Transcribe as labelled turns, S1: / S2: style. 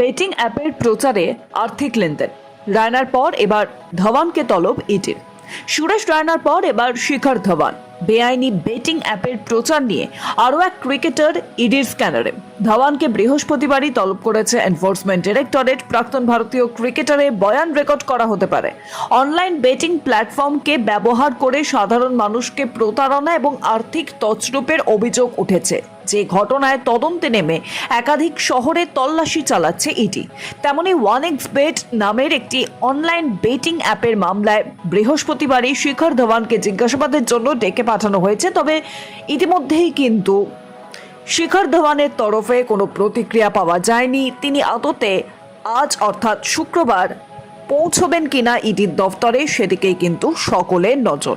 S1: Betting অ্যাপের প্রচারে আর্থিক লেনদেন। রায়নার পর এবার ধওয়ানকে তলব ইটির। সুরেশ রায়নার পর এবার শিখর ধওয়ান। বেআইনি বেটিং অ্যাপের প্রচার নিয়ে আরও এক ক্রিকেটার ইডির স্ক্যানারে। ধওয়ানকে বৃহস্পতিবারই তলব করেছে এনফোর্সমেন্ট ডিরেক্টরেট। প্রাক্তন ভারতীয় ক্রিকেটারে বয়ান রেকর্ড করা হতে পারে। অনলাইন বেটিং প্ল্যাটফর্মকে ব্যবহার করে সাধারণ মানুষকে প্রতারণা এবং আর্থিক তছরূপের অভিযোগ উঠেছে। যে ঘটনায় তদন্তে নেমে একাধিক শহরে তল্লাশি চালাচ্ছে ইডি। তেমনি ওয়ান এক্স বেট নামের একটি অনলাইন বেটিং অ্যাপের মামলায় বৃহস্পতিবারই শিখর ধওয়ানকে জিজ্ঞাসাবাদের জন্য ডেকে পাঠানো হয়েছে। তবে ইতিমধ্যেই কিন্তু শিখর ধওয়ানের তরফে কোনো প্রতিক্রিয়া পাওয়া যায়নি। তিনি আদতে আজ অর্থাৎ শুক্রবার পৌঁছবেন কিনা ইডির দফতরে সেদিকেই কিন্তু সকলের নজর।